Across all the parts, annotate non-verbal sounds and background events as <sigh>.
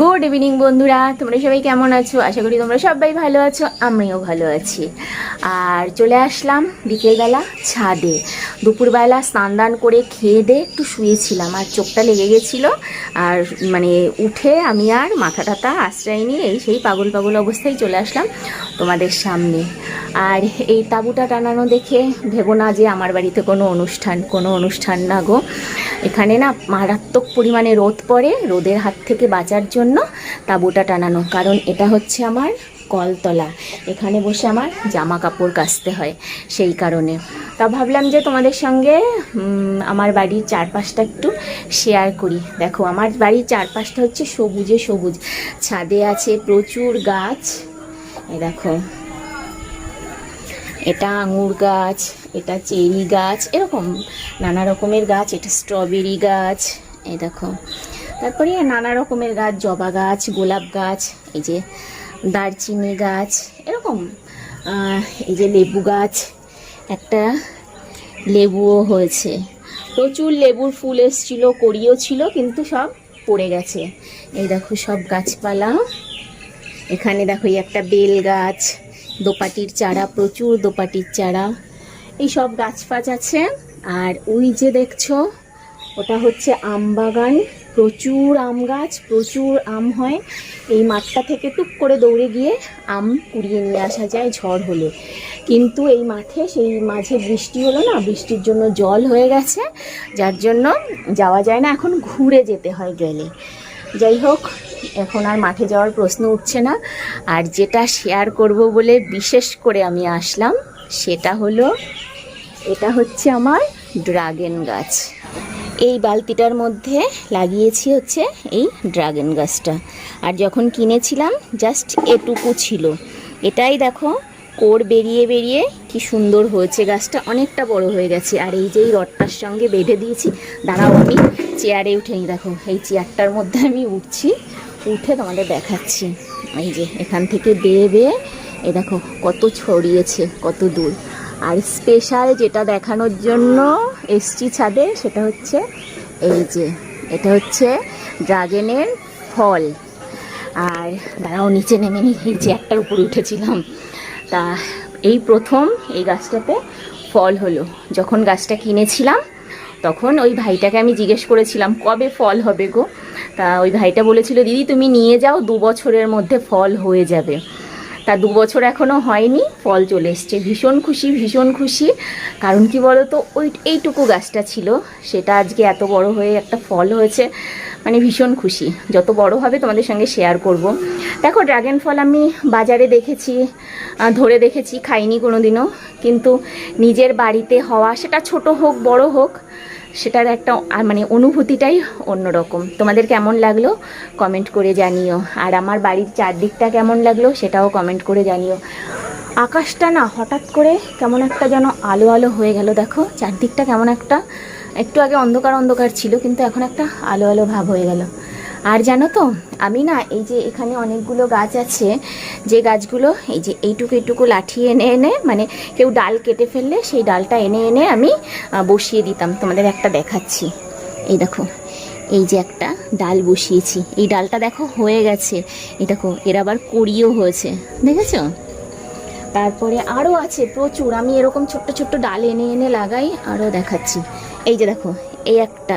Good evening বন্ধুরা। তোমরা সবাই কেমন আছো? আশা করি তোমরা সবাই ভালো আছো, আমিও ভালো আছি। আর চলে আসলাম বিকেলবেলা ছাদে। দুপুরবেলা স্নান দান করে খেয়ে দিয়ে একটু শুয়েছিলাম, আর চোখটা লেগে গেছিল। আর মানে উঠে আমি আর মাথা টাথা আশ্রয় নিয়ে এই সেই পাগল পাগল অবস্থায় চলে আসলাম তোমাদের সামনে। আর এই তাঁবুটা টানানো দেখে ভেবো না যে আমার বাড়িতে কোনো অনুষ্ঠান কোনো অনুষ্ঠান না গো। এখানে না মারাত্মক পরিমাণে রোদ পড়ে, রোদের হাত থেকে বাঁচার জন্য তাঁবুটা টানানো। কারণ এটা হচ্ছে আমার কলতলা। এখানে বসে আমার জামা কাপড় কাচতে হয় সেই কারণে। তা ভাবলাম যে তোমাদের সঙ্গে আমার বাড়ির চারপাশটা একটু শেয়ার করি। দেখো, আমার বাড়ির চারপাশটা হচ্ছে সবুজে সবুজ। ছাদে আছে প্রচুর গাছ। এই দেখো এটা আঙুর গাছ, এটা চেরি গাছ, এরকম নানা রকমের গাছ, এটা স্ট্রবেরি গাছ, এই দেখো। তারপরে নানা রকমের গাছ, জবা গাছ, গোলাপ গাছ, এই যে দারচিনি গাছ, এরকম এই যে লেবু গাছ, একটা লেবুও হয়েছে। প্রচুর লেবুর ফুল এসেছিল, কড়িও ছিল, কিন্তু সব পড়ে গেছে। এই দেখো সব গাছপালা। এখানে দেখো একটা বেল গাছ দোপাটির চারা, প্রচুর দোপাটির চারা। এই সব গাছ ফাছ আছে। আর ওই যে দেখছ, ওটা হচ্ছে আম বাগান। প্রচুর আম গাছ, প্রচুর আম হয়। এই মাঠটা থেকে টুক করে দৌড়ে গিয়ে আম কুড়িয়ে নিয়ে আসা যায় ঝড় হলে। কিন্তু এই মাঠে সেই মাঝে বৃষ্টি হলো না, বৃষ্টির জন্য জল হয়ে গেছে। যার জন্য যাওয়া যায় না, এখন ঘুরে যেতে হয় গেলে। যাই হোক এখন আর মাঠে যাওয়ার প্রশ্ন উঠছে না। আর যেটা শেয়ার করব বলে বিশেষ করে আমি আসলাম, সেটা হলো, এটা হচ্ছে আমার ড্রাগন গাছ। এই বালতিটার মধ্যে লাগিয়েছি হচ্ছে এই ড্রাগন গাছটা। আর যখন কিনেছিলাম জাস্ট এটুকু ছিল। এটাই দেখো কোর বেরিয়ে বেরিয়ে কি সুন্দর হয়েছে। গাছটা অনেকটা বড় হয়ে গেছে। আর এই যে এই রডটার সঙ্গে বেঁধে দিয়েছি, দাঁড়াও আমি চেয়ারে উঠে নি। দেখো, এই চেয়ারটার মধ্যে আমি উঠছি। উঠে তোমাদের দেখাচ্ছি। এই যে, এখান থেকে বেয়ে বেয়ে, এ দেখো, কত ছড়িয়েছে, কত দূর। আর স্পেশাল যেটা দেখানোর জন্য এসছি ছাদে, সেটা হচ্ছে, এই যে, এটা হচ্ছে ড্রাগনের ফল। আর দাঁড়াও, নিচে নেমে নি যে চেয়ারটার উপরে উঠেছিলাম। তা, এই প্রথম এই গাছটাতে ফল হলো। যখন গাছটা কিনেছিলাম তখন ওই ভাইটাকে আমি জিজ্ঞেস করেছিলাম, কবে ফল হবে গো? তা ওই ভাইটা বলেছিল, দিদি, তুমি নিয়ে যাও, দু বছরের মধ্যে ফল হয়ে যাবে। তা দু বছর এখনও হয়নি, ফল চলে এসছে। ভীষণ খুশি ভীষণ খুশি। কারণ কি বলো তো ওই এইটুকু গাছটা ছিল, সেটা আজকে এত বড় হয়ে একটা ফল হয়েছে মানে ভীষণ খুশি। যত বড় হবে তোমাদের সঙ্গে শেয়ার করব। দেখো ড্রাগন ফল আমি বাজারে দেখেছি ধরে দেখেছি, খাইনি কোনো দিনও কিন্তু নিজের বাড়িতে হওয়া, সেটা ছোট হোক, বড় হোক সেটার একটা মানে অনুভূতিটাই অন্যরকম। তোমাদের কেমন লাগল? কমেন্ট করে জানিও। আর আমার বাড়ির চারদিকটা কেমন লাগল সেটাও কমেন্ট করে জানিও। আকাশটা না হঠাৎ করে কেমন একটা যেন আলো আলো হয়ে গেল। দেখো, চারদিকটা কেমন একটা, একটু আগে অন্ধকার অন্ধকার ছিল, কিন্তু এখন একটা আলো আলো ভাব হয়ে গেল। আর জানো তো, আমি না এই যে এখানে অনেকগুলো গাছ আছে, যে গাছগুলো এই যে এইটুকু এইটুকু লাঠি এনে এনে মানে কেউ ডাল কেটে ফেললে সেই ডালটা এনে এনে আমি বসিয়ে দিতাম। তোমাদের একটা দেখাচ্ছি। এই দেখো, এই যে একটা ডাল বসিয়েছি। এই ডালটা দেখো হয়ে গেছে। এই দেখো, এর আবার কড়িও হয়েছে। দেখেছ? তারপরে আরও আছে, প্রচুর। আমি এরকম ছোট্ট ছোট্ট ডাল এনে এনে লাগাই আরও দেখাচ্ছি। এই যে দেখো, এই একটা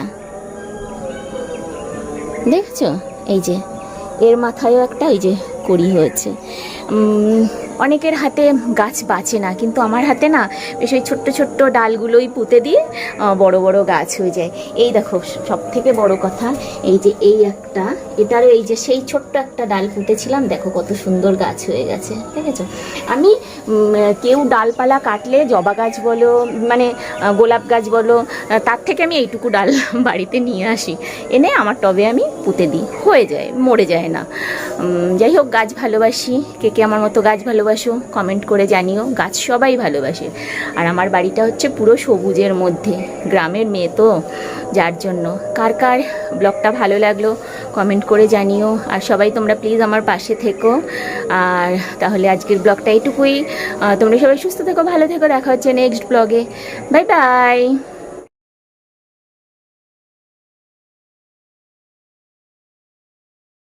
দেখছ? এই যে এর মাথায়ও একটা ওই যে করি হয়েছে। অনেকের হাতে গাছ বাঁচে না, কিন্তু আমার হাতে না বেশ ওই ছোট্ট ছোট্ট ডালগুলোই পুঁতে দিয়ে বড় বড় গাছ হয়ে যায়। এই দেখো সব থেকে বড় কথা, এই যে এই একটা, এটারও এই যে সেই ছোট্ট একটা ডাল পুঁতেছিলাম, দেখো কত সুন্দর গাছ হয়ে গেছে ঠিক আছে আমি কেউ ডালপালা কাটলে, জবা গাছ বলো মানে গোলাপ গাছ বলো তার থেকে আমি এইটুকু ডাল <laughs> বাড়িতে নিয়ে আসি। এনে আমার টবে আমি পুঁতে দিই, হয়ে যায়, মরে যায় না। যাই হোক, গাছ ভালোবাসি, কে কে আমার মতো গাছ ভালোবাসো কমেন্ট করে জানিও, গাছ সবাই ভালোবাসে। আর আমার বাড়িটা হচ্ছে পুরো সবুজের মধ্যে, গ্রামের মেয়ে তো, যার জন্য। কার কার ব্লগটা ভালো লাগল কমেন্ট করে জানিও। আর সবাই তোমরা প্লিজ আমার পাশে থেকো। আর তাহলে আজকের ব্লগটা এইটুকুই তোমরা সবাই সুস্থ থেকো, ভালো থেকো, দেখা হচ্ছে নেক্সট ব্লগে বাই বাই